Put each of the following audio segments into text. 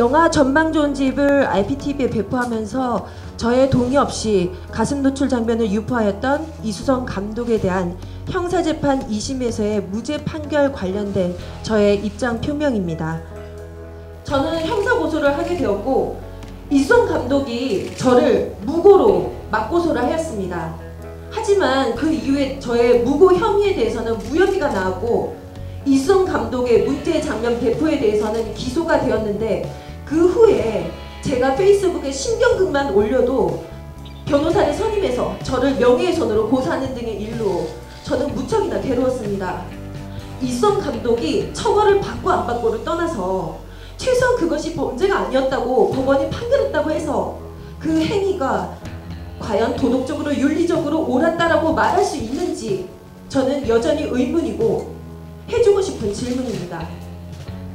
영화 전망 좋은 집을 IPTV에 배포하면서 저의 동의 없이 가슴 노출 장면을 유포하였던 이수성 감독에 대한 형사재판 2심에서의 무죄 판결 관련된 저의 입장 표명입니다. 저는 형사 고소를 하게 되었고 이수성 감독이 저를 무고로 맞고소를 하였습니다. 하지만 그 이후에 저의 무고 혐의에 대해서는 무혐의가 나왔고 이수성 감독의 문제 장면 배포에 대해서는 기소가 되었는데 그 후에 제가 페이스북에 신경극만 올려도 변호사를 선임해서 저를 명예훼손으로 고소하는 등의 일로 저는 무척이나 괴로웠습니다. 이수성 감독이 처벌을 받고 안 받고를 떠나서 최소한 그것이 범죄가 아니었다고 법원이 판결했다고 해서 그 행위가 과연 도덕적으로 윤리적으로 옳았다라고 말할 수 있는지 저는 여전히 의문이고 해주고 싶은 질문입니다.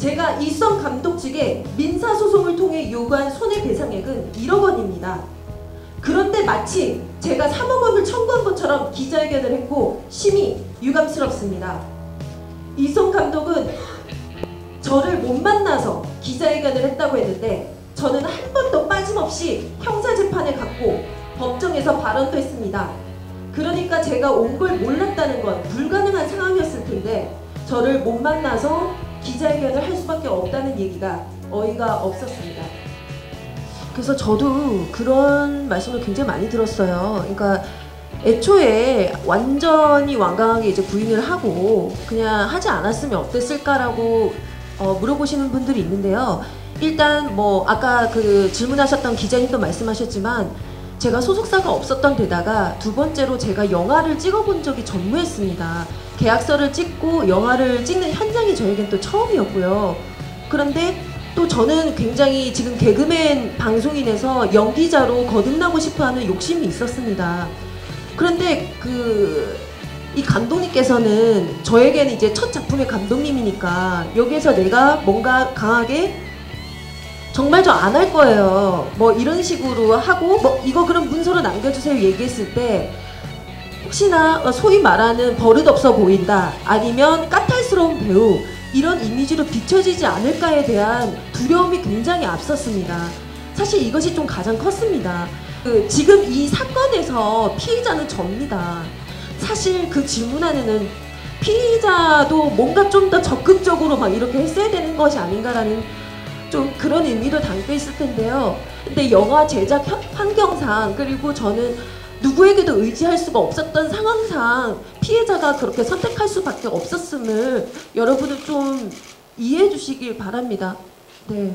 제가 이성 감독 측에 민사소송을 통해 요구한 손해배상액은 1억 원입니다. 그런데 마치 제가 3억 원을 청구한 것처럼 기자회견을 했고 심히 유감스럽습니다. 이성 감독은 저를 못 만나서 기자회견을 했다고 했는데 저는 한 번도 빠짐없이 형사재판에 갔고 법정에서 발언도 했습니다. 그러니까 제가 온 걸 몰랐다는 건 불가능한 상황이었을 텐데 저를 못 만나서 기자회견을 할 수밖에 없다는 얘기가 어이가 없었습니다. 그래서 저도 그런 말씀을 굉장히 많이 들었어요. 그러니까 애초에 완전히 완강하게 이제 부인을 하고 그냥 하지 않았으면 어땠을까라고 어, 물어보시는 분들이 있는데요. 일단 뭐 아까 그 질문하셨던 기자님도 말씀하셨지만 제가 소속사가 없었던 데다가 두 번째로 제가 영화를 찍어본 적이 전무했습니다. 계약서를 찍고 영화를 찍는 현장이 저에겐 또 처음이었고요. 그런데 또 저는 굉장히 지금 개그맨 방송인에서 연기자로 거듭나고 싶어하는 욕심이 있었습니다. 그런데 그 이 감독님께서는 저에게는 이제 첫 작품의 감독님이니까 여기에서 내가 뭔가 강하게 정말 저 안 할 거예요. 뭐 이런 식으로 하고 뭐 이거 그럼 문서로 남겨주세요 얘기했을 때 혹시나 소위 말하는 버릇없어 보인다 아니면 까탈스러운 배우 이런 이미지로 비춰지지 않을까에 대한 두려움이 굉장히 앞섰습니다. 사실 이것이 좀 가장 컸습니다. 그 지금 이 사건에서 피의자는 접니다. 사실 그 질문 안에는 피의자도 뭔가 좀 더 적극적으로 막 이렇게 했어야 되는 것이 아닌가라는 좀 그런 의미로 담겨 있을 텐데요. 근데 영화 제작 현- 환경상 그리고 저는 누구에게도 의지할 수가 없었던 상황상 피해자가 그렇게 선택할 수밖에 없었음을 여러분은 좀 이해해 주시길 바랍니다. 네.